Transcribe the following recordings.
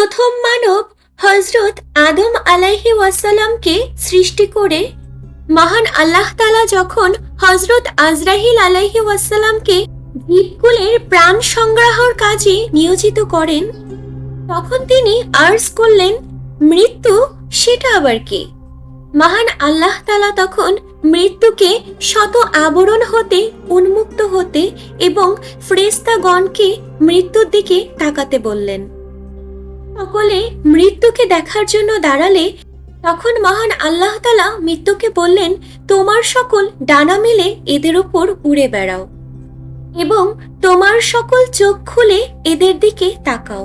প্রথম মানব হজরত আদম আলাইহি ওয়াসাল্লামকে সৃষ্টি করে? মহান আল্লাহ তালা যখন হজরত আজরাহিল আলাইহি ওয়াসাল্লামকে দ্বীপকুলের প্রাণ সংগ্রাহর কাজে নিয়োজিত করেন, তখন তিনি আর্জ করলেন, মৃত্যু সেটা আবার কি? মহান আল্লাহ তালা তখন মৃত্যুকে শত আবরণ হতে, উন্মুক্ত হতে এবং ফ্রেস্তাগণকে মৃত্যুর দিকে তাকাতে বললেন। সকলে মৃত্যুকে দেখার জন্য দাঁড়ালে, তখন মহান আল্লাহ তালা মৃত্যুকে বললেন, তোমার সকল ডানা মেলে এদের উপর উড়ে বেড়াও এবং তোমার সকল চোখ খুলে এদের দিকে তাকাও।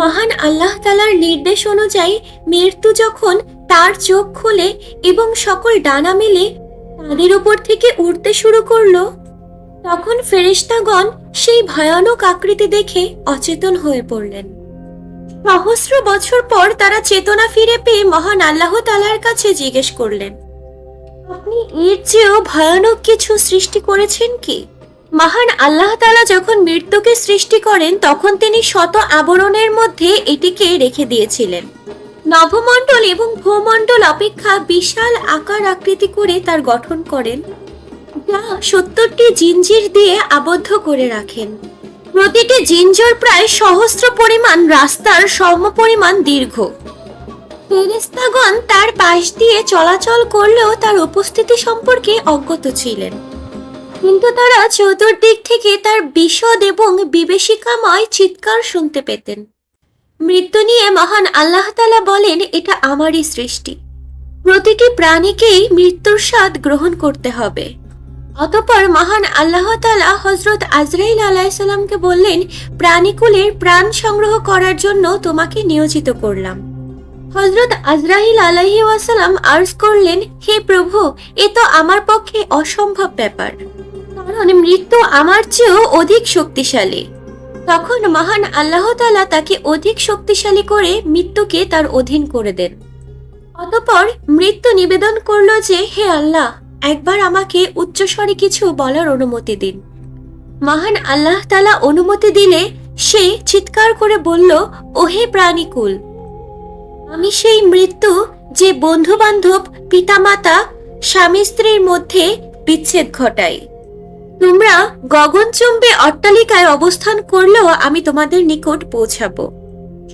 মহান আল্লাহ তালার নির্দেশ অনুযায়ী মৃত্যু যখন তার চোখ খুলে এবং সকল ডানা মেলে তাদের উপর থেকে উড়তে শুরু করল, তখন ফেরেশতাগণ সেই ভয়ানক আকৃতি দেখে অচেতন হয়ে পড়লেন। সহস্র বছর পর তারা চেতনা ফিরে পেয়ে মহান আল্লাহ তালার কাছে জিজ্ঞেস করলেন, আপনি এর চেয়েও ভয়ানক কিছু সৃষ্টি করেছেন কি? মহান আল্লাহ তালা যখন মৃত্যুকে সৃষ্টি করেন, তখন তিনি শত আবরণের মধ্যে এটিকে রেখে দিয়েছিলেন। নভমণ্ডল এবং ভূমণ্ডল অপেক্ষা বিশাল আকার আকৃতি করে তার গঠন করেন, যা সত্তরটি জিঞ্জির দিয়ে আবদ্ধ করে রাখেন। প্রতিটি জিঞ্জর প্রায় সহস্র পরিমাণ রাস্তার সমপরিমাণ দীর্ঘ। ফেরেস্তাগণ তার পাশ দিয়ে চলাচল করলেও তার উপস্থিতি সম্পর্কে অজ্ঞত ছিলেন। কিন্তু তারা চতুর্দিক থেকে তার বিশদ এবং বিবেশিকাময় চিৎকার শুনতে পেতেন। মৃত্যু নিয়ে মহান আল্লাহ তালা বলেন, এটা আমারই সৃষ্টি। প্রতিটি প্রাণীকেই মৃত্যুর স্বাদ গ্রহণ করতে হবে। অতপর মহান আল্লাহ তালা হজরত আজরাইল আলাইসাল্লামকে বললেন, প্রাণীকুলের প্রাণ সংগ্রহ করার জন্য তোমাকে নিয়োজিত করলাম। হজরত আজরাহিল আলাহি ওয়াসালাম আর্জ করলেন, হে প্রভু, এ তো আমার পক্ষে অসম্ভব ব্যাপার। কারণ মৃত্যু আমার চেয়েও অধিক শক্তিশালী। তখন মহান আল্লাহ তালা তাকে অধিক শক্তিশালী করে মৃত্যুকে তার অধীন করে দেন। অতপর মৃত্যু নিবেদন করল যে, হে আল্লাহ একবার আমাকে উচ্চস্বরে কিছু বলার অনুমতি দিন। মহান আল্লাহ তালা অনুমতি দিলে সে চিৎকার করে বলল, ওহে প্রাণীকুল, আমি সেই মৃত্যু যে বন্ধু বান্ধব পিতামাতা, স্বামী স্ত্রীর মধ্যে বিচ্ছেদ ঘটাই। তোমরা গগনচুম্বে অট্টালিকায় অবস্থান করলেও আমি তোমাদের নিকট পৌঁছাবো।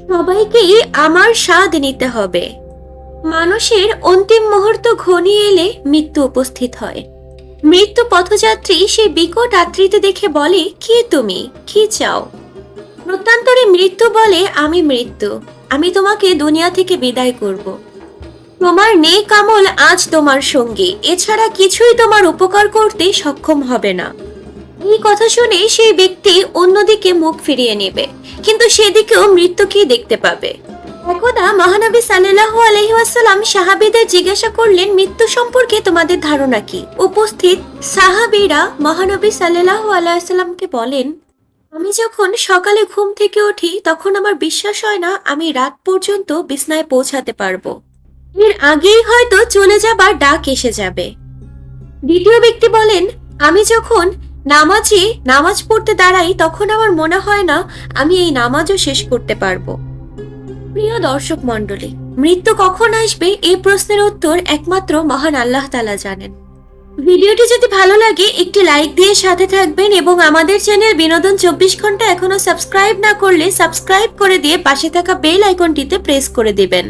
সবাইকেই আমার স্বাদ নিতে হবে। মানুষের অন্তিম মুহূর্ত ঘনিয়ে এলে মৃত্যু উপস্থিত হয়। মৃত্যু পথযাত্রী সেই বিকট আত্রিতে দেখে বলে, কি তুমি? কি চাও? প্রত্যান্তরে মৃত্যু বলে, আমি মৃত্যু। আমি তোমাকে দুনিয়া থেকে বিদায় করব। তোমার নেই কামল আজ তোমার সঙ্গী। এছাড়া কিছুই তোমার উপকার করতে সক্ষম হবে না। এই কথা শুনে সেই ব্যক্তি অন্যদিকে মুখ ফিরিয়ে নেবে, কিন্তু সেদিকেও মৃত্যুকেই দেখতে পাবে। একদা মহানবী সাল্লাহ আলহিহাসাল্লাম সাহাবিদের জিজ্ঞাসা করলেন, মৃত্যু সম্পর্কে তোমাদের ধারণা কি? উপস্থিত সাহাবিরা মহানবী সাল্লাহ আলাইসাল্লামকে বলেন, আমি যখন সকালে ঘুম থেকে উঠি, তখন আমার বিশ্বাস হয় না আমি রাত পর্যন্ত বিছনায় পৌঁছাতে পারব। এর আগেই হয়তো চলে যাবার ডাক এসে যাবে। দ্বিতীয় ব্যক্তি বলেন, আমি যখন নামাজে নামাজ পড়তে দাঁড়াই, তখন আমার মনে হয় না আমি এই নামাজও শেষ করতে পারব। প্রিয় দর্শক মন্ডলী মৃত্যু কখন আসবে এই প্রশ্নের উত্তর একমাত্র মহান আল্লাহ তালা জানেন। ভিডিওটি যদি ভালো লাগে, একটি লাইক দিয়ে সাথে থাকবেন এবং আমাদের চ্যানেল বিনোদন চব্বিশ ঘণ্টা এখনও সাবস্ক্রাইব না করলে সাবস্ক্রাইব করে দিয়ে পাশে থাকা বেল আইকনটিতে প্রেস করে দিবেন।